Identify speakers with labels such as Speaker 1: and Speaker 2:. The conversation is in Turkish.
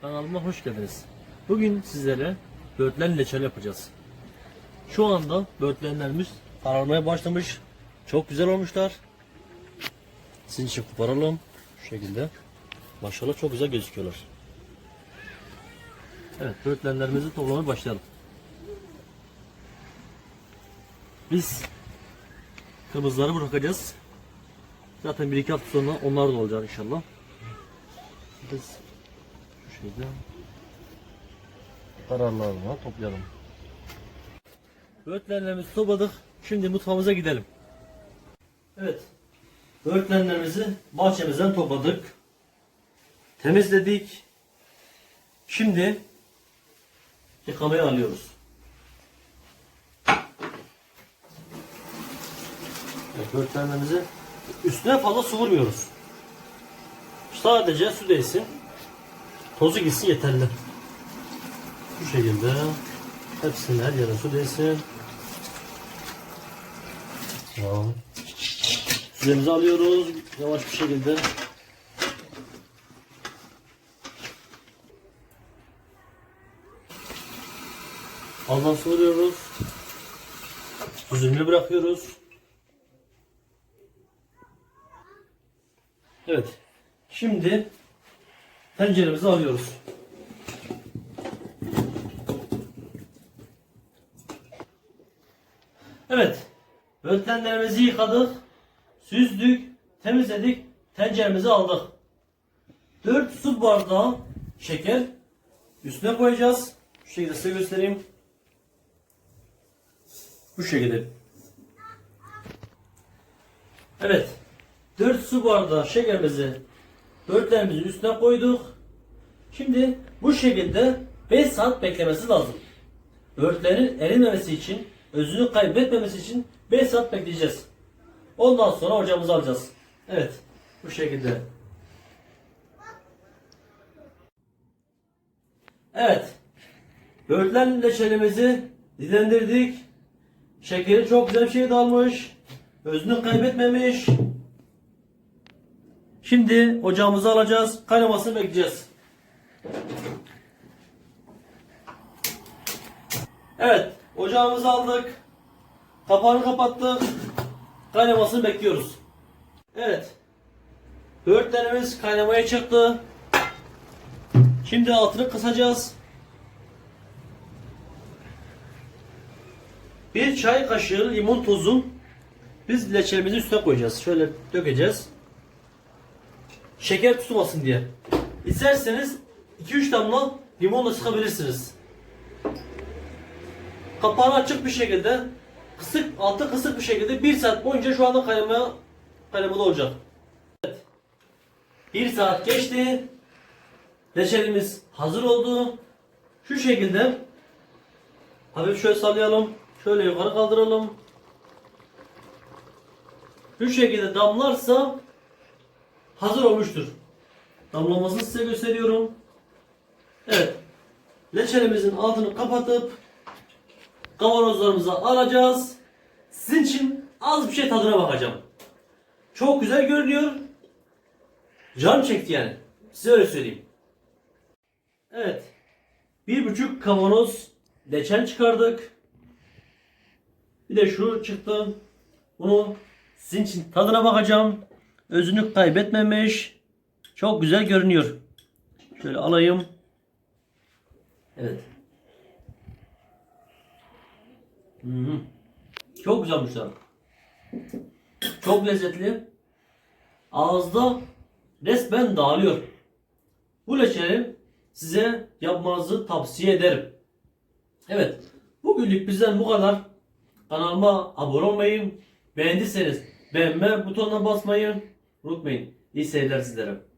Speaker 1: Kanalıma hoş geldiniz. Bugün sizlere böğürtlen leçel yapacağız. Şu anda böğürtlenlerimiz kararmaya başlamış. Çok güzel olmuşlar. Sizin için koparalım. Şu şekilde. Maşallah çok güzel gözüküyorlar. Evet böğürtlenlerimizi toplamaya başlayalım. Biz kırmızıları bırakacağız. Zaten bir iki hafta sonra onlar da olacak inşallah. Biz şekilde kararlarına toplayalım. Böğürtlenlerimizi topladık. Şimdi mutfağımıza gidelim. Evet. Böğürtlenlerimizi bahçemizden topladık. Temizledik. Şimdi yıkamaya alıyoruz. Evet, böğürtlenlerimizi üstüne fazla su vurmuyoruz. Sadece su değsin. Tozu gitsin yeterli. Bu şekilde hepsine her yere su değsin. Tamam. Suyumuzu alıyoruz yavaş bir şekilde. Ondan sonra vuruyoruz. Üzümünü bırakıyoruz. Evet. Şimdi tenceremizi alıyoruz. Evet. Böğürtlenlerimizi yıkadık. Süzdük. Temizledik. Tenceremizi aldık. 4 su bardağı şeker üstüne koyacağız. Şu şekilde size göstereyim. Bu şekilde. Evet. 4 su bardağı şekerimizi böğürtlerimizin üstüne koyduk. Şimdi bu şekilde 5 saat beklemesi lazım. Böğürtlerin erimemesi için, özünü kaybetmemesi için 5 saat bekleyeceğiz. Ondan sonra ocağımıza alacağız. Evet. Bu şekilde. Evet. Böğürtlen leçelimizi dilendirdik. Şekeri çok güzel bir şey dalmış. Özünü kaybetmemiş. Şimdi ocağımıza alacağız. Kaynamasını bekleyeceğiz. Evet. Ocağımızı aldık. Kapağını kapattık. Kaynamasını bekliyoruz. Evet. Böğürtlerimiz kaynamaya çıktı. Şimdi altını kısacağız. Bir çay kaşığı limon tozu biz leçelimizin üstüne koyacağız. Şöyle dökeceğiz. Şeker tutmasın diye. İsterseniz 2-3 damla limonla sıkabilirsiniz. Kapağını açık bir şekilde kısık, altı kısık bir şekilde 1 saat boyunca şu anda kaynamaya kaynamada olacak. Evet. 1 saat geçti. Reçelimiz hazır oldu. Şu şekilde hafif şöyle sallayalım. Şöyle yukarı kaldıralım. Şu şekilde damlarsa hazır olmuştur. Damlamasını size gösteriyorum. Evet. Leçelimizin altını kapatıp kavanozlarımıza alacağız. Sizin için az bir şey tadına bakacağım. Çok güzel görünüyor. Can çekti yani. Size öyle söyleyeyim. Evet. Bir buçuk kavanoz leçen çıkardık. Bir de şu çıktı. Bunu sizin için tadına bakacağım. Özünü kaybetmemiş. Çok güzel görünüyor. Şöyle alayım. Evet. Hı hı. Çok güzelmişler. Çok lezzetli. Ağızda resmen dağılıyor. Bu leçeyi size yapmanızı tavsiye ederim. Evet. Bugünlük bizden bu kadar. Kanalıma abone olmayı, beğendiyseniz beğenme butonuna basmayı unutmayın. İyi seyirler sizlere.